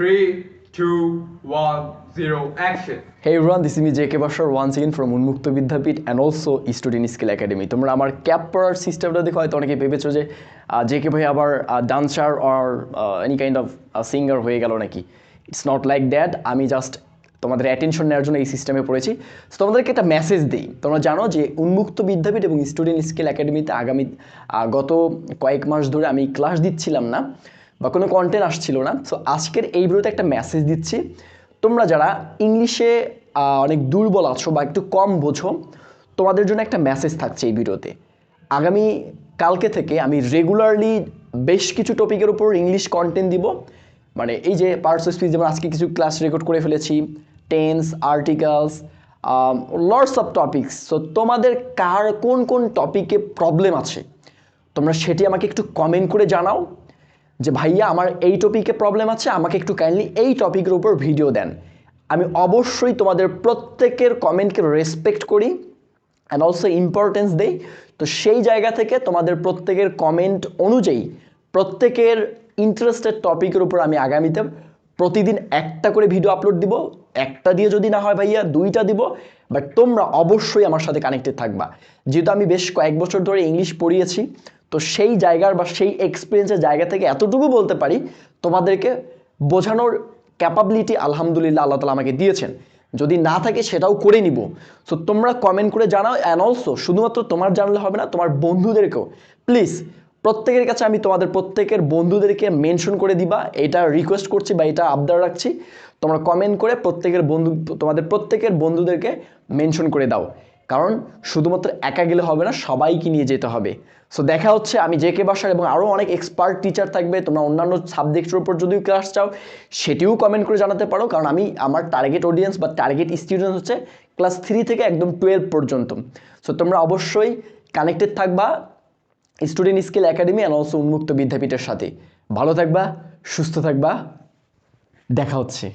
Three, two, one, zero, action. Hey everyone, this is me JK Bashar once আমার cap পড়ার সিস্টেমটা দেখো হয়তো অনেকে ভেবেছো যে জেকে ভাই আবার dancer or any kind of singer হয়ে গেল নাকি? ইটস নট লাইক দ্যাট আমি জাস্ট তোমাদের অ্যাটেনশন নেওয়ার জন্য এই সিস্টেমে পড়েছি। So, তোমাদেরকে একটা মেসেজ দিই। তোমরা জানো যে উন্মুক্ত বিদ্যাপীঠ এবং স্টুডেন্ট স্কিল একাডেমিতে আগামী গত কয়েক মাস ধরে আমি ক্লাস দিচ্ছিলাম না। বা কোনো কন্টেন্ট আসছিল না। সো আজকের এই ভিডিওতে একটা মেসেজ দিচ্ছি। তোমরা যারা ইংলিশে অনেক দুর্বল আছো বা একটু কম বোঝো, তোমাদের জন্য একটা মেসেজ থাকছে এই ভিডিওতে আগামী কালকে থেকে আমি রেগুলারলি বেশ কিছু টপিকের উপর ইংলিশ কন্টেন্ট দিব। মানে এই যে পার্টস অফ স্পিচ যেমন আজকে কিছু ক্লাস রেকর্ড করে ফেলেছি tense articles lots of topics so তোমাদের কার কোন কোন টপিকে প্রবলেম আছে? তোমরা সেটি আমাকে একটু কমেন্ট করে জানাও। যে ভাইয়া, আমার এই টপিকে প্রবলেম আছে, আমাকে একটু কাইন্ডলি এই টপিকের উপর ভিডিও দেন। আমি অবশ্যই তোমাদের প্রত্যেকের কমেন্টকে রেসপেক্ট করি অ্যান্ড অলসো ইম্পর্টেন্স দেই। তো সেই জায়গা থেকে তোমাদের প্রত্যেকের কমেন্ট অনুযায়ী প্রত্যেকের ইন্টারেস্টেড টপিকের উপর আমি আগামীতে প্রতিদিন একটা করে ভিডিও আপলোড দিব। একটা দিয়ে যদি না হয় ভাইয়া, দুইটা দিব। বাট তোমরা অবশ্যই আমার সাথে কানেক্টেড থাকবা। যেহেতু আমি বেশ কয়েক বছর ধরে ইংলিশ পড়িয়েছি তো সেই জায়গার বা সেই এক্সপিরিয়েন্সের জায়গা থেকে এতটুকু বলতে পারি, তোমাদেরকে বোঝানোর ক্যাপাবিলিটি আলহামদুলিল্লাহ আল্লাহ তালা আমাকে দিয়েছেন। যদি না থাকে সেটাও করে নিব। সো তোমরা কমেন্ট করে জানাও অ্যান্ড অলসো শুধুমাত্র তোমার জানলে হবে না, তোমার বন্ধুদেরকেও। প্লিজ প্রত্যেকের কাছে আমি তোমাদের প্রত্যেকের বন্ধুদেরকে মেনশন করে দিবা, এটা রিকোয়েস্ট করছি বা এটা আবদার রাখছি। তোমরা কমেন্ট করে প্রত্যেকের বন্ধু, তোমাদের প্রত্যেকের বন্ধুদেরকে মেনশন করে দাও। কারণ শুধুমাত্র একা গেলে হবে না, সবাইকে নিয়ে যেতে হবে। সো দেখা হচ্ছে, আমি জে কে বাসার এবং আরও অনেক এক্সপার্ট টিচার থাকবে, তোমরা অন্যান্য সাবজেক্টের উপর যদিও ক্লাস চাও, সেটিও কমেন্ট করে জানাতে পারো, কারণ আমি, আমার টার্গেট অডিয়েন্স বা টার্গেট স্টুডেন্ট হচ্ছে ক্লাস থ্রি থেকে একদম টুয়েলভ পর্যন্ত। সো তোমরা অবশ্যই কানেক্টেড থাকবা Student Skill Academy and also উন্মুক্ত বিদ্যাপীঠের সাথে। ভালো থাকবা, সুস্থ থাকবা, দেখা হচ্ছে।